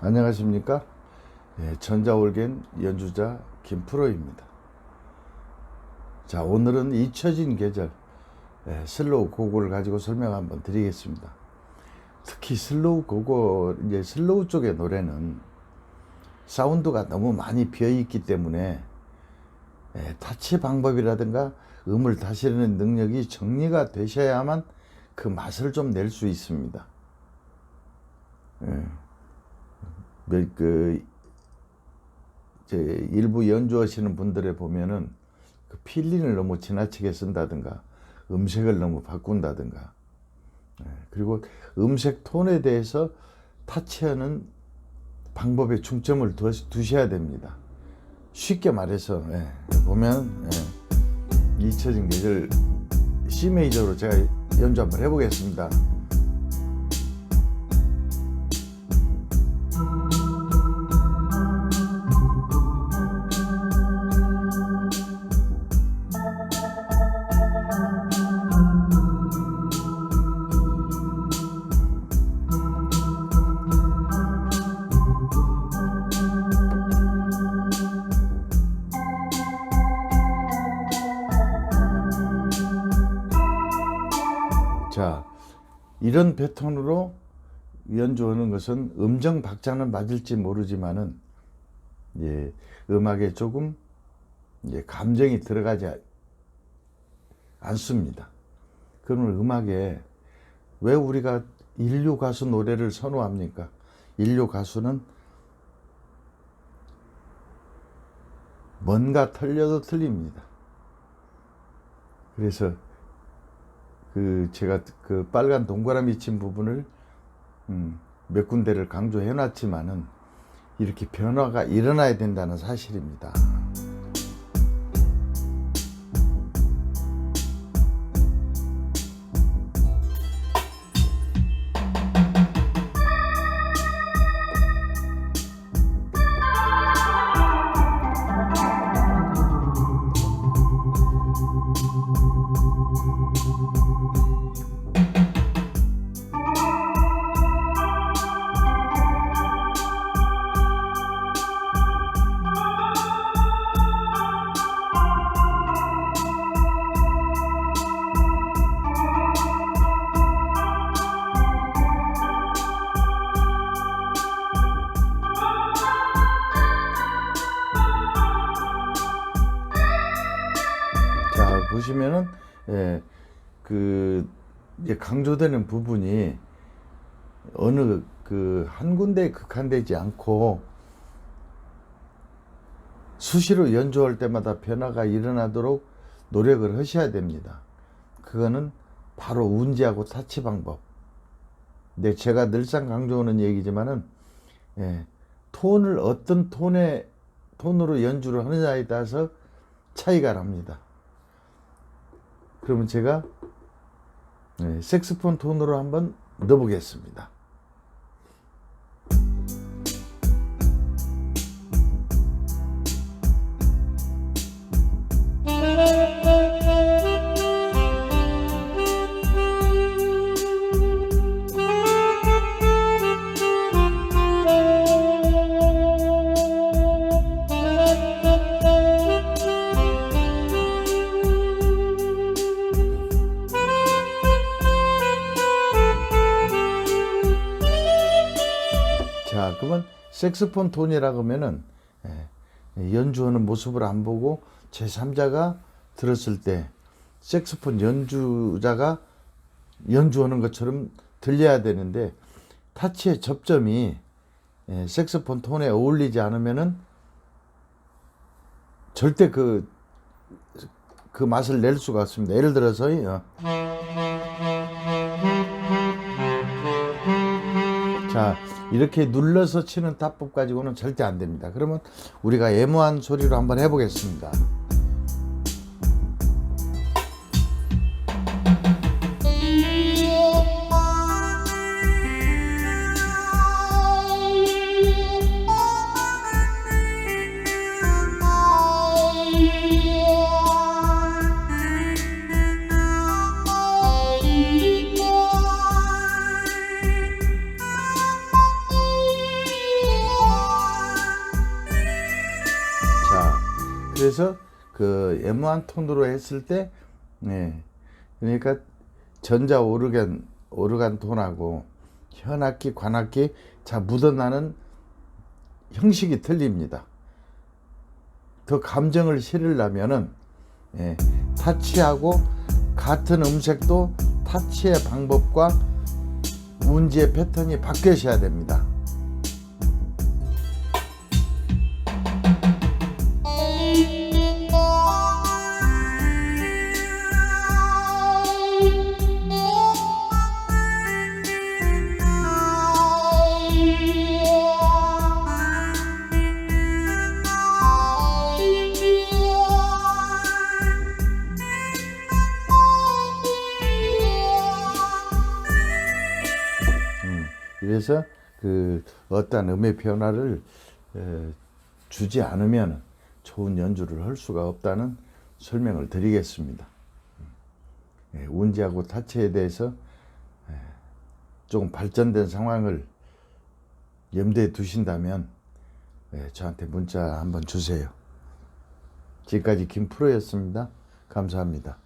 안녕하십니까? 예, 전자올겐 연주자 김프로입니다. 자, 오늘은 잊혀진 계절 예, 슬로우 고고를 가지고 설명 한번 드리겠습니다. 특히 슬로우 고고 이제 슬로우 쪽의 노래는 사운드가 너무 많이 비어 있기 때문에 예, 타치 방법이라든가 음을 다스리는 능력이 정리가 되셔야만 그 맛을 좀 낼 수 있습니다. 예. 몇, 그, 제 일부 연주하시는 분들에 보면은 그 필링을 너무 지나치게 쓴다든가 음색을 너무 바꾼다든가 예, 그리고 음색 톤에 대해서 타치하는 방법에 중점을 두, 두셔야 됩니다. 쉽게 말해서 예, 보면 예, 잊혀진 계절 C 메이저로 제가 연주 한번 해보겠습니다. 자, 이런 패턴으로 연주하는 것은 음정 박자는 맞을지 모르지만은 예, 음악에 조금 예, 감정이 들어가지 않습니다. 그러면 음악에 왜 우리가 인류 가수 노래를 선호합니까? 인류 가수는 뭔가 틀려도 틀립니다. 그래서 그 제가 그 빨간 동그라미 친 부분을 음, 몇 군데를 강조해 놨지만은 이렇게 변화가 일어나야 된다는 사실입니다. 보시면은 예, 그 이제 강조되는 부분이 어느 그 한 군데에 극한되지 않고 수시로 연주할 때마다 변화가 일어나도록 노력을 하셔야 됩니다. 그거는 바로 운지하고 타치 방법. 근데 제가 늘상 강조하는 얘기지만은 예, 톤을 어떤 톤의 톤으로 연주를 하느냐에 따라서 차이가 납니다. 그러면 제가 네, 색스폰 톤으로 한번 넣어보겠습니다. 자, 그러면 색스폰 톤이라고 하면은 예, 연주하는 모습을 안 보고 제3자가 들었을 때 색스폰 연주자가 연주하는 것처럼 들려야 되는데 타치의 접점이 예, 색스폰 톤에 어울리지 않으면은 절대 그, 그 맛을 낼 수가 없습니다. 예를 들어서, 자, 이렇게 눌러서 치는 타법 가지고는 절대 안 됩니다. 그러면 우리가 애무한 소리로 한번 해보겠습니다. 그래서 그 M1 톤으로 했을 때, 예, 그러니까 전자 오르간 오르간 톤하고 현악기, 관악기 자 묻어나는 형식이 틀립니다. 더 감정을 실으려면은 예, 타치하고 같은 음색도 타치의 방법과 운지의 패턴이 바뀌어야 됩니다. 그래서 그 어떤 음의 변화를 에, 주지 않으면 좋은 연주를 할 수가 없다는 설명을 드리겠습니다. 예, 운지하고 타치에 대해서 에, 조금 발전된 상황을 염두에 두신다면 예, 저한테 문자 한번 주세요. 지금까지 김프로였습니다. 감사합니다.